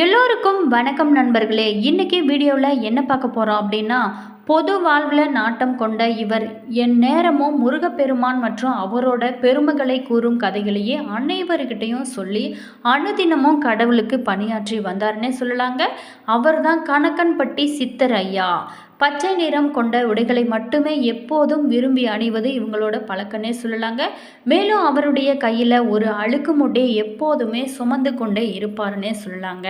எல்லோருக்கும் வணக்கம் நண்பர்களே. இன்றைக்கி வீடியோவில் என்ன பார்க்க போகிறோம் அப்படின்னா பொது வாழ்வில் நாட்டம் கொண்ட இவர் என் நேரமும் முருகப்பெருமான் மற்றும் அவரோட பெருமைகளை கூறும் கதைகளையே அனைவர்கிட்டையும் சொல்லி அனுதினமும் கடவுளுக்கு பணியாற்றி வந்தாருன்னே சொல்லலாங்க. அவர் தான் கணக்கன்பட்டி சித்தர் ஐயா. பச்சை நிறம் கொண்ட உடைகளை மட்டுமே எப்போதும் விரும்பி அணிவது இவங்களோட பழக்கன்னே சொல்லலாங்க. மேலும் அவருடைய கையில் ஒரு அழுக்கு மூட்டையை எப்போதுமே சுமந்து கொண்டே இருப்பாருன்னே சொல்லலாங்க.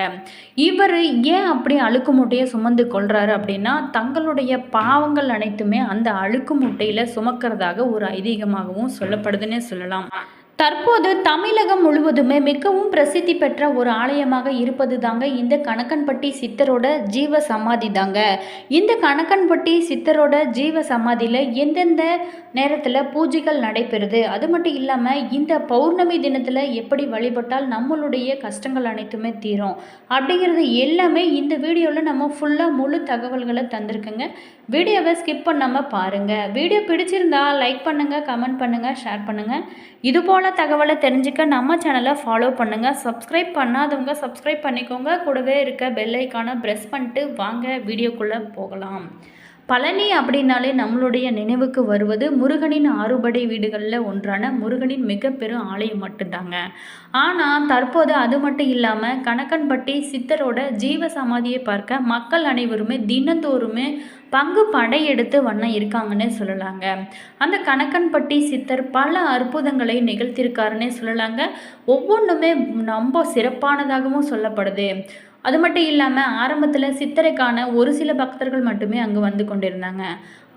இவர் ஏன் அப்படி அழுக்கு மூட்டையை சுமந்து கொள்கிறாரு அப்படின்னா தங்களுடைய பாவங்கள் அனைத்துமே அந்த அழுக்கு மூட்டையில் சுமக்கிறதாக ஒரு ஐதீகமாகவும் சொல்லப்படுதுன்னே சொல்லலாம். தற்போது தமிழகம் முழுவதுமே மிகவும் பிரசித்தி பெற்ற ஒரு ஆலயமாக இருப்பது தாங்க இந்த கணக்கன்பட்டி சித்தரோட ஜீவ சமாதி தாங்க இந்த கணக்கன்பட்டி சித்தரோட ஜீவ சமாதியில் எந்தெந்த நேரத்தில் பூஜைகள் நடைபெறுது? அது மட்டும் இல்லாமல் இந்த பௌர்ணமி தினத்தில் எப்படி வழிபட்டால் நம்மளுடைய கஷ்டங்கள் அனைத்துமே தீரும்? அப்படிங்கிறது எல்லாமே இந்த வீடியோவில் நம்ம ஃபுல்லாக முழு தகவல்களை தந்திருக்குங்க. வீடியோவை ஸ்கிப் பண்ணாமல் பாருங்கள் வீடியோ பிடிச்சிருந்தா லைக் பண்ணுங்கள் கமெண்ட் பண்ணுங்கள் ஷேர் பண்ணுங்கள் இதுபோல் தகவலை தெரிஞ்சுக்க நம்ம சேனலை ஃபாலோ பண்ணுங்கள் சப்ஸ்கிரைப் பண்ணாதவங்க சப்ஸ்கிரைப் பண்ணிக்கோங்க. கூடவே இருக்க பெல் ஐக்கானை ப்ரெஸ் பண்ணிட்டு வாங்க. வீடியோக்குள்ளே போகலாம். பழனி அப்படின்னாலே நம்மளுடைய நினைவுக்கு வருவது முருகனின் ஆறுபடை வீடுகளில் ஒன்றான முருகனின் மிக பெரும் ஆலயம் மட்டும்தாங்க. ஆனால் தற்போது அது மட்டும் இல்லாமல் கணக்கன்பட்டி சித்தரோட ஜீவ சமாதியை பார்க்க மக்கள் அனைவருமே தினந்தோறுமே பங்கு படையெடுத்து வண்ணம் இருக்காங்கன்னே சொல்லலாங்க. அந்த கணக்கன்பட்டி சித்தர் பல அற்புதங்களை நிகழ்த்தியிருக்காருன்னே சொல்லலாங்க. ஒவ்வொன்றுமே ரொம்ப சிறப்பானதாகவும் சொல்லப்படுது. அது மட்டும் இல்லாமல் ஆரம்பத்தில் சித்தரைக்கான ஒரு சில பக்தர்கள் மட்டுமே அங்கே வந்து கொண்டிருந்தாங்க.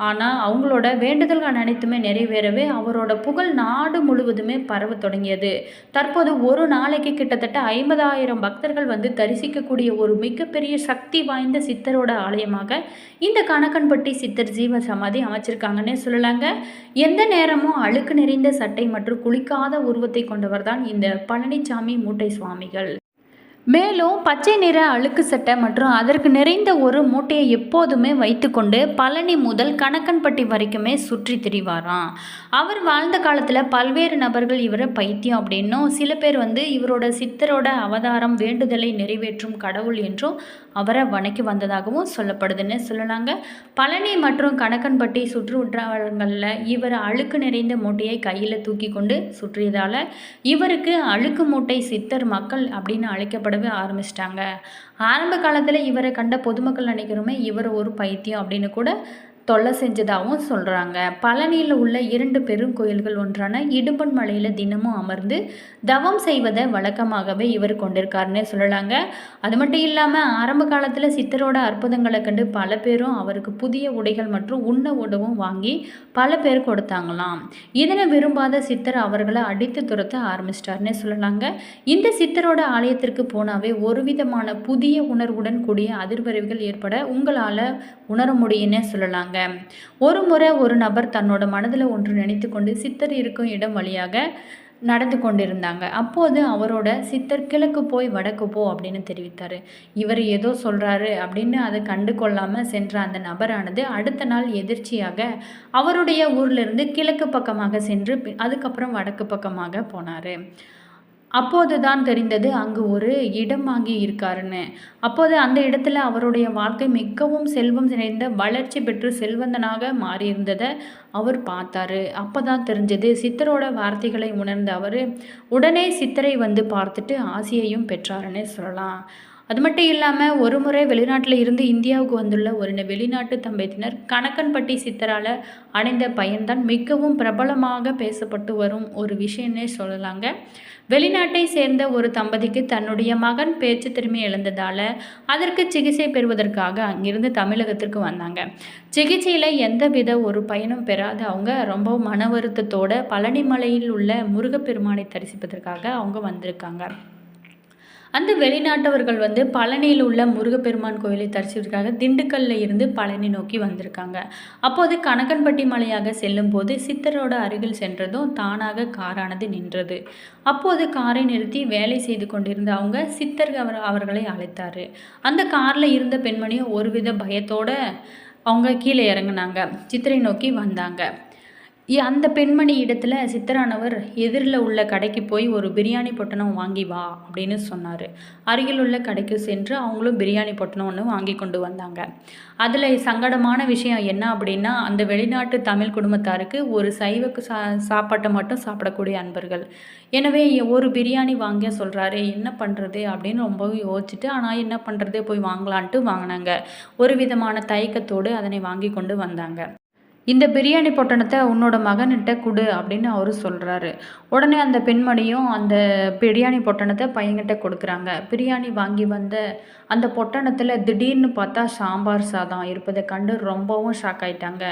ஆனால் அவங்களோட வேண்டுதல்கள் அனைத்துமே நிறைவேறவே அவரோட புகழ் நாடு முழுவதுமே பரவ தொடங்கியது. தற்போது ஒரு நாளைக்கு கிட்டத்தட்ட ஐம்பதாயிரம் பக்தர்கள் வந்து தரிசிக்கக்கூடிய ஒரு மிகப்பெரிய சக்தி வாய்ந்த சித்தரோட ஆலயமாக இந்த கணக்கன்பட்டி சித்தர் ஜீவ சமாதி அமைச்சிருக்காங்கன்னே சொல்லலாங்க. எந்த நேரமும் அழுக்கு நிறைந்த சட்டை மற்றும் குளிக்காத உருவத்தை கொண்டவர் தான் இந்த பழனிசாமி மூட்டை சுவாமிகள். மேலும் பச்சை நிற அழுக்கு சட்டை மற்றும் அதற்கு நிறைந்த ஒரு மூட்டையை எப்போதுமே வைத்துக்கொண்டு பழனி முதல் கணக்கன்பட்டி வரைக்குமே சுற்றி திரிவாராம். அவர் வாழ்ந்த காலத்தில் பல்வேறு நபர்கள் இவரை பைத்தியம் அப்படின்னும் சில பேர் வந்து இவரோட சித்தரோட அவதாரம் வேண்டுதலை நிறைவேற்றும் கடவுள் என்றும் அவரை வணக்கி வந்ததாகவும் சொல்லப்படுதுன்னு சொல்லலாங்க. பழனி மற்றும் கணக்கன்பட்டி சுற்று வட்டாரங்களில் இவர் அழுக்கு நிறைந்த மூட்டையை கையில் தூக்கி கொண்டு சுற்றியதால் இவருக்கு அழுக்கு மூட்டை சித்தர் மக்கள் அப்படின்னு அழைக்கப்பட படவே ஆரம்பிச்சிட்டாங்க. ஆரம்ப காலத்தில் இவரை கண்ட பொதுமக்கள் நினைக்கிறோமே இவர் ஒரு பைத்தியம் அப்படின்னு கூட தொல்லை செஞ்சதாகவும் சொல்கிறாங்க பழனியில் உள்ள இரண்டு பெரும் கோயில்கள் ஒன்றான இடும்பன் மலையில் தினமும் அமர்ந்து தவம் செய்வதை வழக்கமாகவே இவர் கொண்டிருக்காருன்னே சொல்லலாங்க. அது மட்டும் இல்லாமல் ஆரம்ப காலத்தில் சித்தரோட அற்புதங்களை கண்டு பல பேரும் அவருக்கு புதிய உடைகள் மற்றும் உண்ண உணவும் வாங்கி பல பேர் கொடுத்தாங்களாம். இதனை விரும்பாத சித்தர் அவர்களை அடித்து துரத்த ஆரம்பிச்சிட்டாருன்னே சொல்லலாங்க. இந்த சித்தரோட ஆலயத்திற்கு போனாவே ஒரு விதமான புதிய உணர்வுடன் கூடிய அதிர்வறிவுகள் ஏற்பட உங்களால் உணர முடியும்னே சொல்லலாங்க. ஒரு முறை ஒரு நபர் தன்னோட மனதில் ஒன்று நினைத்து கொண்டு சித்தர் இருக்கும் இடம் வழியாக நடந்து கொண்டிருந்தாங்க. அப்போது அவரோட சித்தர் கிழக்கு போய் வடக்கு போ அப்படின்னு தெரிவித்தார். இவர் ஏதோ சொல்கிறாரு அப்படின்னு அதை கண்டு கொள்ளாமல் சென்ற அந்த நபரானது அடுத்த நாள் எதிர்ச்சியாக அவருடைய ஊர்லேருந்து கிழக்கு பக்கமாக சென்று அதுக்கப்புறம் வடக்கு பக்கமாக போனார். அப்போது தான் தெரிந்தது அங்கு ஒரு இடம் வாங்கி இருக்காருன்னு. அப்போது அந்த இடத்துல அவருடைய வாழ்க்கை மிகவும் செல்வம் நிறைந்த வளர்ச்சி பெற்று செல்வந்தனாக மாறியிருந்ததை அவர் பார்த்தாரு. அப்போ தான் தெரிஞ்சது சித்தரோட வார்த்தைகளை உணர்ந்த அவர் உடனே சித்தரை வந்து பார்த்துட்டு ஆசையையும் பெற்றாருன்னே சொல்லலாம். அது மட்டும் இல்லாமல் ஒரு முறை வெளிநாட்டில் இருந்து இந்தியாவுக்கு வந்துள்ள ஒரு வெளிநாட்டு தம்பதியினர் கணக்கன்பட்டி சித்தரால் அடைந்த பயன்தான் மிகவும் பிரபலமாக பேசப்பட்டு வரும் ஒரு விஷயம்னே சொல்லலாங்க. வெளிநாட்டை சேர்ந்த ஒரு தம்பதிக்கு தன்னுடைய மகன் பேச்சு திறமை இழந்ததால் அதற்கு சிகிச்சை பெறுவதற்காக அங்கிருந்து தமிழகத்திற்கு வந்தாங்க. சிகிச்சையில் எந்தவித ஒரு பயனும் பெறாத அவங்க ரொம்ப மன வருத்தத்தோட பழனிமலையில் உள்ள முருகப்பெருமானை தரிசிப்பதற்காக அவங்க வந்திருக்காங்க. அந்த வெளிநாட்டவர்கள் வந்து பழனியில் உள்ள முருகப்பெருமான் கோயிலை தரிசிப்பதற்காக திண்டுக்கல்ல இருந்து பழனி நோக்கி வந்திருக்காங்க. அப்போது கணக்கன்பட்டி மலையாக செல்லும் போது சித்தரோட அருகில் சென்றதும் தானாக காரானது நின்றது. அப்போது காரை நிறுத்தி வேலை செய்து கொண்டிருந்த அவங்க சித்தர் அவர் அவர்களை அழைத்தார். அந்த காரில் இருந்த பெண்மணியும் ஒருவித பயத்தோட அவங்க கீழே இறங்குனாங்க. சித்திரை நோக்கி வந்தாங்க. அந்த பெண்மணி இடத்துல சித்தரானவர் எதிரில் உள்ள கடைக்கு போய் ஒரு பிரியாணி பொட்டணம் வாங்கி வா அப்படின்னு சொன்னார். அருகில் உள்ள கடைக்கு சென்று அவங்களும் பிரியாணி பொட்டணம் ஒன்று வாங்கி கொண்டு வந்தாங்க. அதில் சங்கடமான விஷயம் என்ன அப்படின்னா அந்த வெளிநாட்டு தமிழ் குடும்பத்தாருக்கு ஒரு சைவ சா சாப்பாட்டை மட்டும் சாப்பிடக்கூடிய அன்பர்கள். எனவே ஒரு பிரியாணி வாங்க சொல்கிறாரு என்ன பண்ணுறது அப்படின்னு ரொம்பவும் யோசிச்சுட்டு ஆனால் என்ன பண்ணுறது போய் வாங்கலான்ட்டு வாங்கினாங்க. ஒரு விதமான தயக்கத்தோடு அதனை வாங்கி கொண்டு வந்தாங்க. இந்த பிரியாணி பொட்டணத்தை உன்னோட மகன்கிட்ட கொடு அப்படின்னு அவர் சொல்கிறாரு உடனே அந்த பெண்மணியும் அந்த பிரியாணி பொட்டணத்தை பையன்கிட்ட கொடுக்குறாங்க. பிரியாணி வாங்கி வந்த அந்த பொட்டணத்தில் திடீர்னு பார்த்தா சாம்பார் சாதம் இருப்பதை கண்டு ரொம்பவும் ஷாக் ஆயிட்டாங்க.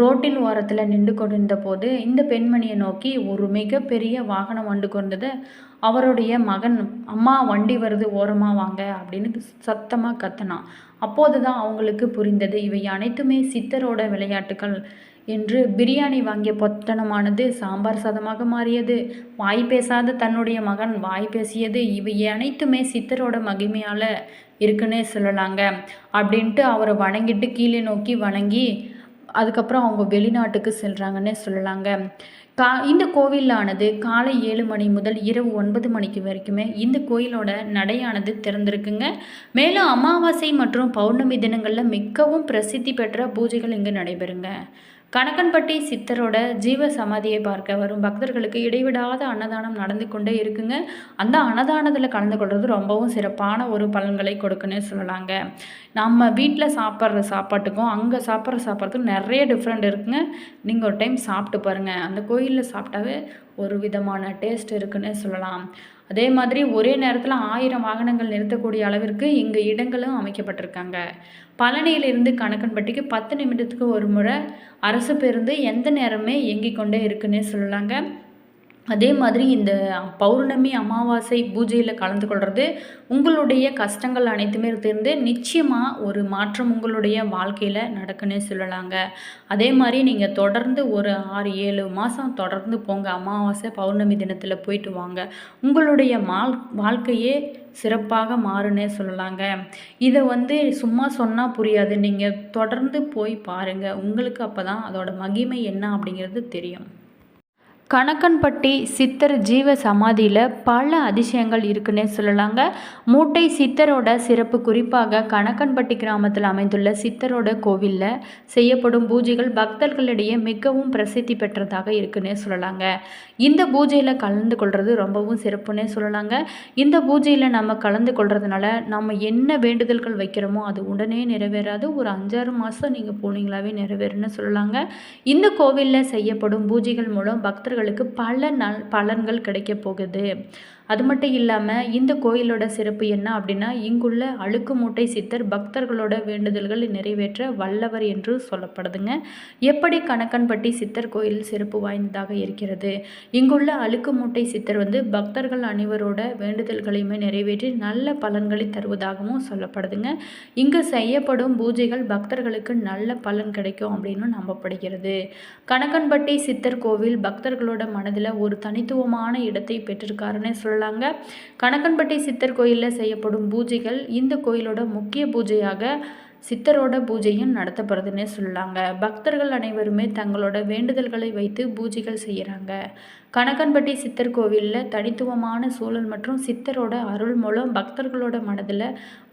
ரோட்டின் ஓரத்தில் நின்று கொண்டிருந்த போது இந்த பெண்மணியை நோக்கி ஒரு மிகப்பெரிய வாகனம் வந்து கொண்டதை அவருடைய மகன் அம்மா வண்டி வருது ஓரமாக வாங்க அப்படின்னு சத்தமாக கத்தினான். அப்போது தான் அவங்களுக்கு புரிந்தது இவை அனைத்துமே சித்தரோட விளையாட்டுகள் என்று. பிரியாணி வாங்கிய பொத்தனமானது சாம்பார் சாதமாக மாறியது. வாய் பேசாத தன்னுடைய மகன் வாய் பேசியது இவை அனைத்துமே சித்தரோட மகிமையால் இருக்குன்னே சொல்லலாங்க அப்படின்ட்டு அவரை வணங்கிட்டு கீழே நோக்கி வணங்கி அதுக்கப்புறம் அவங்க வெளிநாட்டுக்கு செல்கிறாங்கன்னே சொல்லலாங்க. கா இந்த கோவிலானது காலை ஏழு மணி முதல் இரவு ஒன்பது மணிக்கு வரைக்குமே இந்த கோயிலோட நடையானது திறந்திருக்குங்க. மேலும் அமாவாசை மற்றும் பௌர்ணமி தினங்களில் மிகவும் பிரசித்தி பெற்ற பூஜைகள் இங்கே நடைபெறுங்க. கணக்கன்பட்டி சித்தரோட ஜீவ சமாதியை பார்க்க வரும் பக்தர்களுக்கு இடைவிடாத அன்னதானம் நடந்து கொண்டே இருக்குங்க. அந்த அன்னதானத்தில் கலந்து கொள்வது ரொம்பவும் சிறப்பான ஒரு பலன்களை கொடுக்குன்னு சொல்லலாங்க. நம்ம வீட்டில் சாப்பிட்ற சாப்பாட்டுக்கும் அங்கே சாப்பிட்ற சாப்பாட்டுக்கும் நிறைய டிஃப்ரெண்ட் இருக்குங்க. நீங்கள் ஒரு டைம் சாப்பிட்டு பாருங்கள் அந்த கோயிலில் சாப்பிட்டாவே ஒரு விதமான டேஸ்ட் இருக்குன்னு சொல்லலாம். அதே மாதிரி ஒரே நேரத்தில் ஆயிரம் வாகனங்கள் நிறுத்தக்கூடிய அளவிற்கு இங்கே இடங்களும் அமைக்கப்பட்டிருக்காங்க. பழனியிலிருந்து கணக்கன்பட்டிக்கு பத்து நிமிடத்துக்கு ஒரு முறை அரசு பேருந்து எந்த நேரமே இயங்கிக் கொண்டே இருக்குன்னே சொல்லலாங்க. அதே மாதிரி இந்த பௌர்ணமி அமாவாசை பூஜையில் கலந்து கொள்வது உங்களுடைய கஷ்டங்கள் அனைத்துமே தீர்ந்து நிச்சயமாக ஒரு மாற்றம் உங்களுடைய வாழ்க்கையில் நடக்குன்னே சொல்லலாங்க. அதே மாதிரி நீங்கள் தொடர்ந்து ஒரு ஆறு ஏழு மாதம் தொடர்ந்து போங்க. அமாவாசை பௌர்ணமி தினத்தில் போயிட்டு வாங்க. உங்களுடைய மால் வாழ்க்கையே சிறப்பாக மாறுனே சொல்லலாங்க. இதை வந்து சும்மா சொன்னால் புரியாது. நீங்கள் தொடர்ந்து போய் பாருங்கள் உங்களுக்கு அப்போ தான் அதோட மகிமை என்ன அப்படிங்கிறது தெரியும். கணக்கன்பட்டி சித்தர் ஜீவ சமாதியில் பல அதிசயங்கள் இருக்குன்னே சொல்லலாங்க. மூட்டை சித்தரோட சிறப்பு குறிப்பாக கணக்கன்பட்டி கிராமத்தில் அமைந்துள்ள சித்தரோட கோவிலில் செய்யப்படும் பூஜைகள் பக்தர்களிடையே மிகவும் பிரசித்தி பெற்றதாக இருக்குன்னே சொல்லலாங்க. இந்த பூஜையில் கலந்து கொள்வது ரொம்பவும் சிறப்புன்னே சொல்லலாங்க. இந்த பூஜையில் நம்ம கலந்து கொள்றதுனால நம்ம என்ன வேண்டுதல்கள் வைக்கிறோமோ அது உடனே நிறைவேறாது. ஒரு அஞ்சாறு மாதம் நீங்கள் போனீங்களாவே நிறைவேறுன்னு சொல்லலாங்க. இந்த கோவிலில் செய்யப்படும் பூஜைகள் மூலம் பக்தர்கள் பக்தர்களுக்கு பல நல் பலன்கள் கிடைக்க போகுது. அது மட்டும் இல்லாமல் இந்த கோயிலோட சிறப்பு என்ன அப்படின்னா இங்குள்ள அழுக்கு மூட்டை சித்தர் பக்தர்களோட வேண்டுதல்கள் நிறைவேற்ற வல்லவர் என்று சொல்லப்படுதுங்க. எப்படி கணக்கன்பட்டி சித்தர் கோயில் சிறப்பு வாய்ந்ததாக இருக்கிறது? இங்குள்ள அழுக்கு மூட்டை சித்தர் வந்து பக்தர்கள் அனைவரோட வேண்டுதல்களையுமே நிறைவேற்றி நல்ல பலன்களை தருவதாகவும் சொல்லப்படுதுங்க. இங்கு செய்யப்படும் பூஜைகள் பக்தர்களுக்கு நல்ல பலன் கிடைக்கும் அப்படின்னு நம்பப்படுகிறது. கணக்கன்பட்டி சித்தர் கோவில் பக்தர்கள் பக்தர்களோட மனதில் ஒரு தனித்துவமான இடத்தை பெற்றிருக்காருன்னு சொல்லலாங்க. கணக்கன்பட்டி சித்தர் கோயிலில் செய்யப்படும் பூஜைகள் இந்த கோயிலோட முக்கிய பூஜையாக சித்தரோட பூஜையும் நடத்தப்படுதுன்னே சொல்லலாங்க. பக்தர்கள் அனைவருமே தங்களோட வேண்டுதல்களை வைத்து பூஜைகள் செய்கிறாங்க கணக்கன்பட்டி சித்தர் கோவிலில் தனித்துவமான சூழல் மற்றும் சித்தரோட அருள் மூலம் பக்தர்களோட மனதில்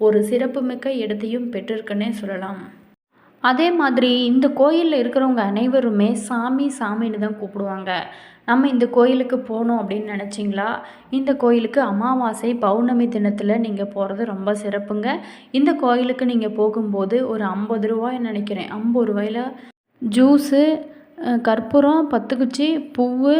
ஒரு சிறப்புமிக்க இடத்தையும் பெற்றிருக்குன்னே சொல்லலாம். அதே மாதிரி இந்த கோயிலில் இருக்கிறவங்க அனைவருமே சாமி சாமின்னு தான் கூப்பிடுவாங்க. நம்ம இந்த கோயிலுக்கு போகணும் அப்படின்னு நினச்சிங்களா? இந்த கோயிலுக்கு அமாவாசை பௌர்ணமி தினத்தில் நீங்கள் போகிறது ரொம்ப சிறப்புங்க. இந்த கோயிலுக்கு நீங்கள் போகும்போது ஒரு ஐம்பது ரூபாய் நினைக்கிறேன். ஐம்பது ரூபாயில் ஜூஸு கற்பூரம் பத்துக்குச்சி பூவு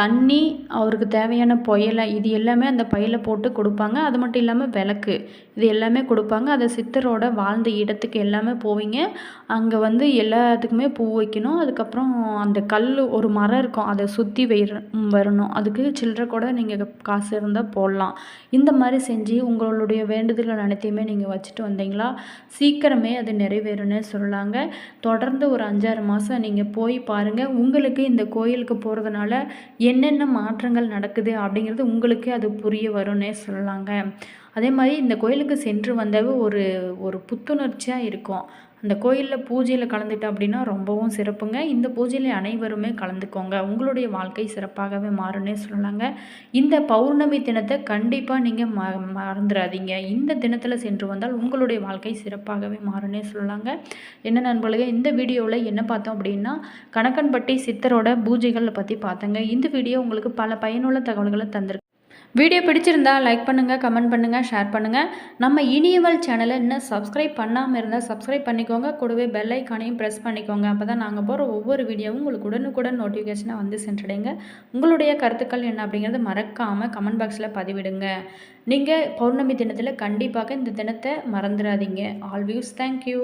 தண்ணி அவருக்கு தேவையான புயலை இது எல்லாமே அந்த பையில் போட்டு கொடுப்பாங்க. அது மட்டும் இல்லாமல் விளக்கு. இது எல்லாமே கொடுப்பாங்க. அதை சித்தரோட வாழ்ந்த இடத்துக்கு எல்லாமே போவீங்க. அங்கே வந்து எல்லாத்துக்குமே பூ வைக்கணும். அதுக்கப்புறம் அந்த கல் ஒரு மரம் இருக்கும். அதை சுற்றி வைர வரணும். அதுக்கு சில்லற கூட நீங்கள் காசு இருந்தால் போடலாம். இந்த மாதிரி செஞ்சு உங்களுடைய வேண்டுதல்கள் அனைத்தையுமே நீங்கள் வச்சுட்டு வந்தீங்களா? சீக்கிரமே அது நிறைவேறும்னு சொல்லலாங்க. தொடர்ந்து ஒரு அஞ்சாறு மாதம் நீங்கள் போய் பாருங்கள் உங்களுக்கு இந்த கோயிலுக்கு போகிறதுனால என்னென்ன மாற்றங்கள் நடக்குது அப்படிங்கிறது உங்களுக்கே அது புரிய வரும்னே சொல்லலாங்க. அதே மாதிரி இந்த கோயிலுக்கு சென்று வந்தது ஒரு ஒரு புத்துணர்ச்சியாக இருக்கும். அந்த கோயிலில் பூஜையில் கலந்துட்டோம் அப்படின்னா ரொம்பவும் சிறப்புங்க. இந்த பூஜையில் அனைவருமே கலந்துக்கோங்க. உங்களுடைய வாழ்க்கை சிறப்பாகவே மாறும்னே சொல்லலாங்க. இந்த பௌர்ணமி தினத்தை கண்டிப்பாக நீங்கள் ம மறந்துடாதீங்க இந்த தினத்தில் சென்று வந்தால் உங்களுடைய வாழ்க்கை சிறப்பாகவே மாறும்னே சொல்லலாங்க. என்ன நண்பர்களுக்கு இந்த வீடியோவில் என்ன பார்த்தோம் அப்படின்னா கணக்கன்பட்டி சித்தரோட பூஜைகளை பற்றி பார்த்தங்க. இந்த வீடியோ உங்களுக்கு பல பயனுள்ள தகவல்களை தந்திருக்கு. வீடியோ பிடிச்சிருந்தா லைக் பண்ணுங்கள் கமெண்ட் பண்ணுங்கள் ஷேர் பண்ணுங்கள் நம்ம இனியவல் சேனலை இன்னும் சப்ஸ்கிரைப் பண்ணாமல் இருந்தால் சப்ஸ்கிரைப் பண்ணிக்கோங்க. கூடவே பெல் ஐக்கானையும் ப்ரெஸ் பண்ணிக்கோங்க. அப்போ தான் நாங்கள் போகிற ஒவ்வொரு வீடியோவும் உங்களுக்கு உடனுக்குடன் நோட்டிஃபிகேஷனாக வந்து சென்றடைங்க. உங்களுடைய கருத்துக்கள் என்ன அப்படிங்கிறது மறக்காமல் கமெண்ட் பாக்ஸில் பதிவிடுங்க. நீங்கள் பௌர்ணமி தினத்தில் கண்டிப்பாக இந்த தினத்தை மறந்துடாதீங்க ஆல் வியூஸ் தேங்க்யூ